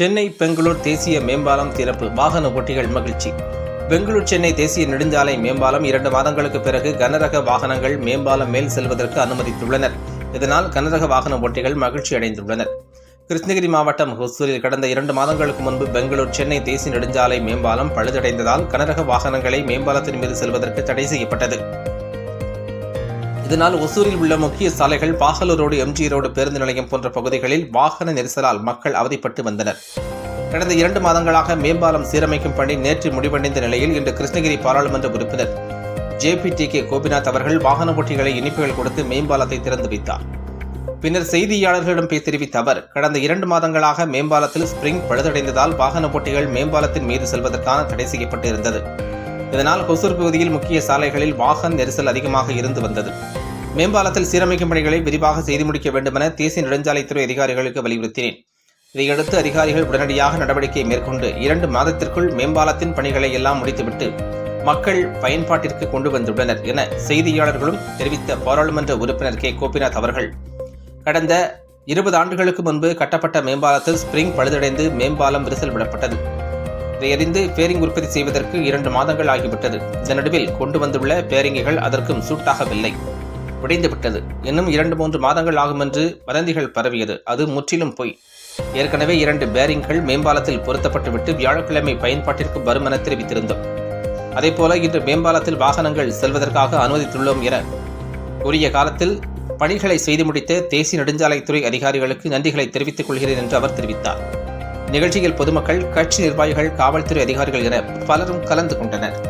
சென்னை பெங்களூர் தேசிய மேம்பாலம் திறப்பு வாகன ஓட்டிகள் மகிழ்ச்சி. பெங்களூர் சென்னை தேசிய நெடுஞ்சாலை மேம்பாலம் இரண்டு மாதங்களுக்கு பிறகு கனரக வாகனங்கள் மேம்பாலம் மேல் செல்வதற்கு அனுமதித்துள்ளனர். இதனால் கனரக வாகன ஓட்டிகள் மகிழ்ச்சி அடைந்துள்ளனர். கிருஷ்ணகிரி மாவட்டம் ஹொசூரில் கடந்த இரண்டு மாதங்களுக்கு முன்பு பெங்களூர் சென்னை தேசிய நெடுஞ்சாலை மேம்பாலம் பழுதடைந்ததால் கனரக வாகனங்களை மேம்பாலத்தின் மீது செல்வதற்கு தடை செய்யப்பட்டது. இதனால் ஒசூரில் உள்ள முக்கிய சாலைகள் பாகலூர் ரோடு எம்ஜி ரோடு பேருந்து நிலையம் போன்ற பகுதிகளில் வாகன நெரிசலால் மக்கள் அவதிப்பட்டு வந்தனர். கடந்த இரண்டு மாதங்களாக மேம்பாலம் சீரமைக்கும் பணி நேற்று முடிவடைந்த நிலையில் இன்று கிருஷ்ணகிரி பாராளுமன்ற உறுப்பினர் ஜேபி டி கே கோபிநாத் அவர்கள் வாகன ஓட்டிகளை இனிப்புகள் கொடுத்து மேம்பாலத்தை திறந்து வைத்தார். பின்னர் செய்தியாளர்களிடம் தெரிவித்த அவர் கடந்த இரண்டு மாதங்களாக மேம்பாலத்தில் ஸ்பிரிங் பழுதடைந்ததால் வாகன போட்டிகள் மேம்பாலத்தின் மீது செல்வதற்கான தடை செய்யப்பட்டு இருந்தது இதனால் கொசூர் பகுதியில் முக்கிய சாலைகளில் வாகன நெரிசல் அதிகமாக இருந்து வந்தது. மேம்பாலத்தில் சீரமைக்கும் பணிகளை விரிவாக செய்து முடிக்க வேண்டுமென தேசிய நெடுஞ்சாலைத்துறை அதிகாரிகளுக்கு வலியுறுத்தினேன். இதையடுத்து அதிகாரிகள் உடனடியாக நடவடிக்கை மேற்கொண்டு இரண்டு மாதத்திற்குள் மேம்பாலத்தின் பணிகளை எல்லாம் முடித்துவிட்டு மக்கள் பயன்பாட்டிற்கு கொண்டு வந்துள்ளனர் என செய்தியாளர்களும் தெரிவித்த பாராளுமன்ற உறுப்பினர் கே. கோபிநாத் அவர்கள். கடந்த இருபது ஆண்டுகளுக்கு முன்பு கட்டப்பட்ட மேம்பாலத்தில் ஸ்பிரிங் பழுதடைந்து மேம்பாலம் விரிசல் விடப்பட்டது. இதையறிந்து பேரிங் உற்பத்தி செய்வதற்கு இரண்டு மாதங்கள் ஆகிவிட்டது. இந்த நடுவில் கொண்டு வந்துள்ள பேரிங்குகள் அதற்கும் சூட்டாகவில்லை. உடைந்துவிட்டது இன்னும் இரண்டு மூன்று மாதங்கள் ஆகும் என்று வதந்திகள் பரவியது. அது முற்றிலும் பொய். ஏற்கனவே இரண்டு பேரிங்கள் மேம்பாலத்தில் பொருத்தப்பட்டுவிட்டு வியாழக்கிழமை பயன்பாட்டிற்கு வரும் என தெரிவித்திருந்தோம். அதேபோல இன்று மேம்பாலத்தில் வாகனங்கள் செல்வதற்காக அனுமதித்துள்ளோம் என உரிய காலத்தில் பணிகளை செய்து முடித்த தேசிய நெடுஞ்சாலைத்துறை அதிகாரிகளுக்கு நன்றிகளை தெரிவித்துக் கொள்கிறேன் என்று அவர் தெரிவித்தார். நிகழ்ச்சியில் பொதுமக்கள் கட்சி நிர்வாகிகள் காவல்துறை அதிகாரிகள் என பலரும் கலந்து கொண்டனர்.